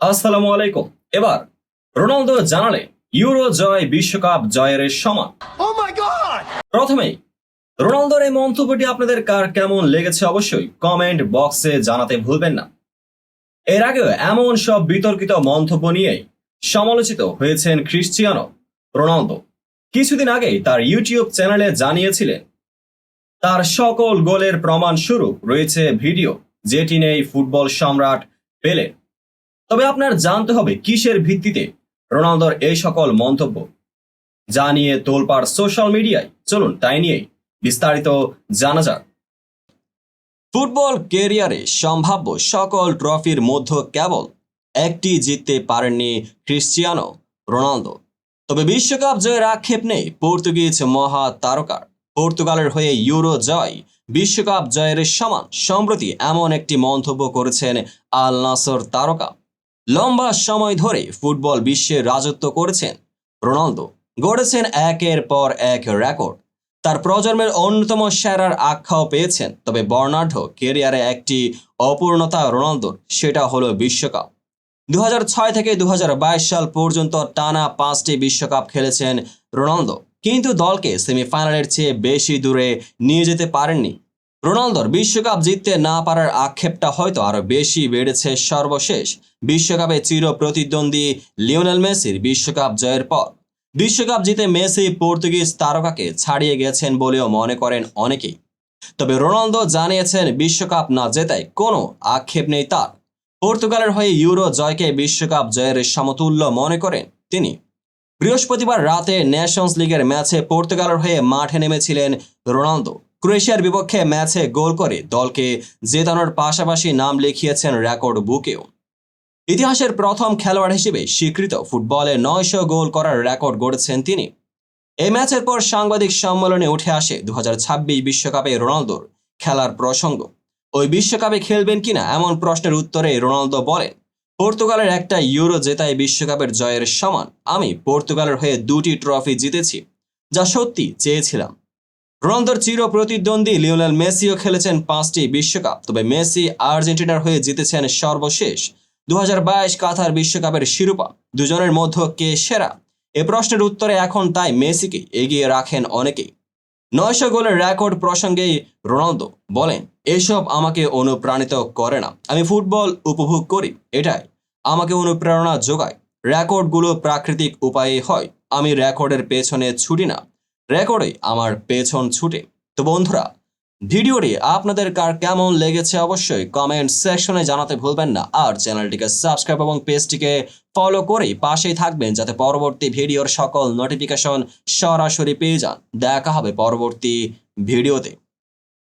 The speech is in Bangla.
আসসালামু আলাইকুম এবার রোনালদো জানালেন ইউরো জয় বিশ্বকাপ জয়ের সমান। Oh! প্রথমেই রোনালদোর এই মন্তব্যটি আপনাদের কার কেমন লেগেছে অবশ্যই কমেন্ট বক্সে জানাতে ভুলবেন না। এর আগেও এমন সব বিতর্কিত মন্তব্য নিয়েই সমালোচিত হয়েছেন ক্রিশ্চিয়ানো রোনালদো। কিছুদিন আগেই তার ইউটিউব চ্যানেলে জানিয়েছিলেন তার সকল গোলের প্রমাণ স্বরূপ রয়েছে ভিডিও যেটি নেই ফুটবল সম্রাট পেলে তবে আপনার জানতে হবে কিসের ভিত্তিতে রোনালদোর এই সকল মন্তব্য। যা নিয়ে তোলপাড় সোশ্যাল মিডিয়ায়। চলুন তাই নিয়ে বিস্তারিত জানা যাক। ফুটবল কেরিয়ারে সম্ভাব্য সকল ট্রফির মধ্যে কেবল একটি জিততে পারেননি ক্রিশ্চিয়ানো রোনালদো। তবে বিশ্বকাপ জয়ের আক্ষেপ নেই পর্তুগিজ মহা তারকার পর্তুগালের হয়ে ইউরো জয় বিশ্বকাপ জয়ের সমান, সম্প্রতি এমন একটি মন্তব্য করেছেন আল নাসর তারকা। লম্বা সময় ধরে ফুটবল বিশ্বে রাজত্ব করেছেন রোনালদো। গড়েছেন একের পর এক রেকর্ড তার প্রজন্মের অন্যতম সেরার আখ্যাও পেয়েছেন। তবে বর্ণাঢ্য কেরিয়ারে একটি অপূর্ণতা রোনালদোর, সেটা হলো বিশ্বকাপ। দু হাজার ছয় থেকে দু হাজার বাইশ সাল পর্যন্ত টানা পাঁচটি বিশ্বকাপ খেলেছেন রোনালদো। কিন্তু দলকে সেমিফাইনালের চেয়ে বেশি দূরে নিয়ে যেতে পারেননি রোনালদোর বিশ্বকাপ জিততে না পারার আক্ষেপটা হয়তো আরও বেশি বেড়েছে সর্বশেষ। বিশ্বকাপে চির প্রতিদ্বন্দ্বী লিওনেল মেসির বিশ্বকাপ জয়ের পর। বিশ্বকাপ জিতে মেসি পর্তুগিজ তারকাকে ছাড়িয়ে গেছেন বলেও মনে করেন অনেকেই। তবে রোনালদো জানিয়েছেন বিশ্বকাপ না জেতায় কোনো আক্ষেপ নেই তার। পর্তুগালের হয়ে ইউরো জয়কে বিশ্বকাপ জয়ের সমতুল্য মনে করেন তিনি। বৃহস্পতিবার রাতে ন্যাশনস লিগের ম্যাচে পর্তুগালের হয়ে মাঠে নেমেছিলেন রোনালদো। ক্রোয়েশিয়ার বিপক্ষে ম্যাচে গোল করে দলকে জেতানোর পাশাপাশি নাম লিখিয়েছেন রেকর্ড বুকেও। ইতিহাসের প্রথম খেলোয়াড় হিসেবে স্বীকৃত ফুটবলে নয়শো গোল করার রেকর্ড গড়েছেন তিনি। এই ম্যাচের পর সাংবাদিক সম্মেলনে উঠে আসে দু বিশ্বকাপে রোনালদোর খেলার প্রসঙ্গ। ওই বিশ্বকাপে খেলবেন কিনা এমন প্রশ্নের উত্তরে রোনালদো বলেন, পর্তুগালের একটা ইউরো জেতায় বিশ্বকাপের জয়ের সমান। আমি পর্তুগালের হয়ে দুটি ট্রফি জিতেছি, যা সত্যি চেয়েছিলাম। রোনালদোর চির প্রতিদ্বন্দ্বী লিওনেল মেসিও খেলেছেন পাঁচটি বিশ্বকাপ, তবে মেসি আর্জেন্টিনার হয়ে জিতেছেন সর্বশেষ। দু কাতার বিশ্বকাপের শিরোপা, দুজনের মধ্যে কে সেরা? এ প্রশ্নের উত্তরে এখন তাই মেসিকে এগিয়ে রাখেন অনেকেই। নয়শো গোলের রেকর্ড প্রসঙ্গেই রোনালদো বলেন, এসব আমাকে অনুপ্রাণিত করে না। আমি ফুটবল উপভোগ করি, এটাই। আমাকে অনুপ্রেরণা যোগায়। রেকর্ডগুলো প্রাকৃতিক উপায়ে হয়। আমি রেকর্ডের পেছনে ছুটি না। রেকর্ডে আমার পেছন ছুটে। তো বন্ধুরা, ভিডিওটি আপনাদের কার কেমন লেগেছে অবশ্যই কমেন্ট সেকশনে জানাতে ভুলবেন না। আর চ্যানেলটিকে সাবস্ক্রাইব এবং পেজটিকে ফলো করে পাশেই থাকবেন যাতে পরবর্তী ভিডিওর সকল নোটিফিকেশন সরাসরি পেয়ে যান। দেখা হবে পরবর্তী ভিডিওতে।